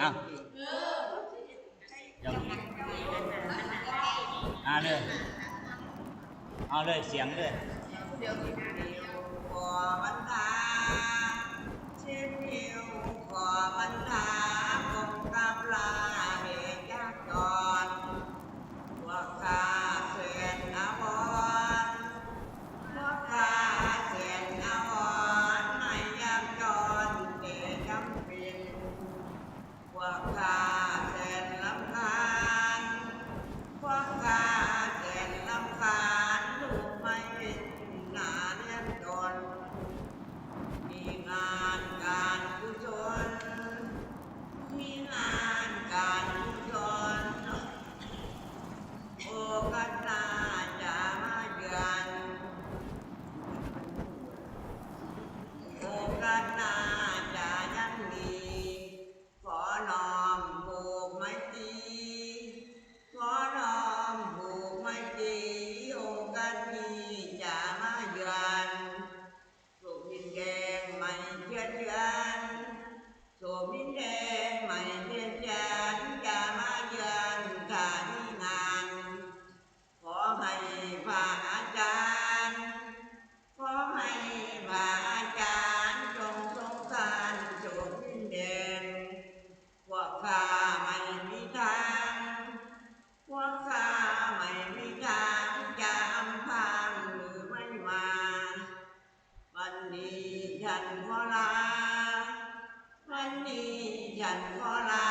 อะอ่าเลยเอาเลยเสียงเลยเดียวขอมันลาเช่นเดียวขอมันลา ภา วันนี้ยันขอลา วันนี้ยันขอลา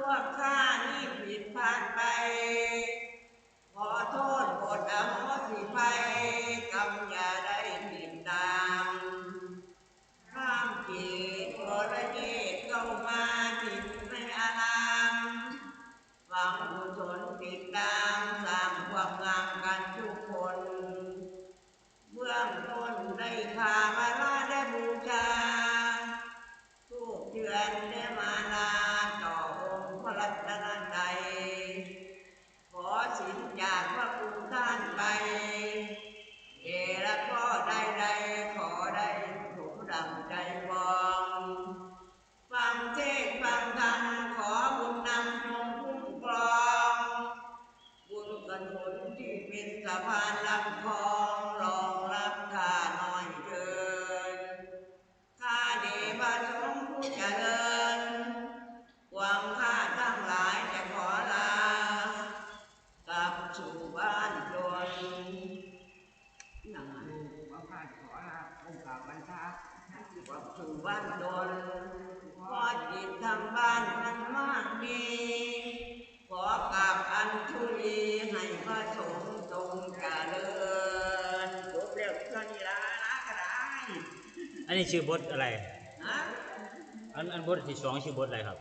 ่วกข้านี่ผิดพลาดไป ขอโทษบทอโหสิภัยกรรมอย่าได้ติดตามข้ามขีดพระเกตเข้ามาผิดในอารามหวังกุศลติดตาม อุปบรรทาวัดสุวรรณโดนขอจิตทางบ้านมันมากดีขอกราบอันทุลีให้พระสงฆ์ทรงเจริญจบแล้วเท่านี้ละนะกระไรอันนี้ชื่อบทอะไรอันอันบทที่สองชื่อบทอะไรครับ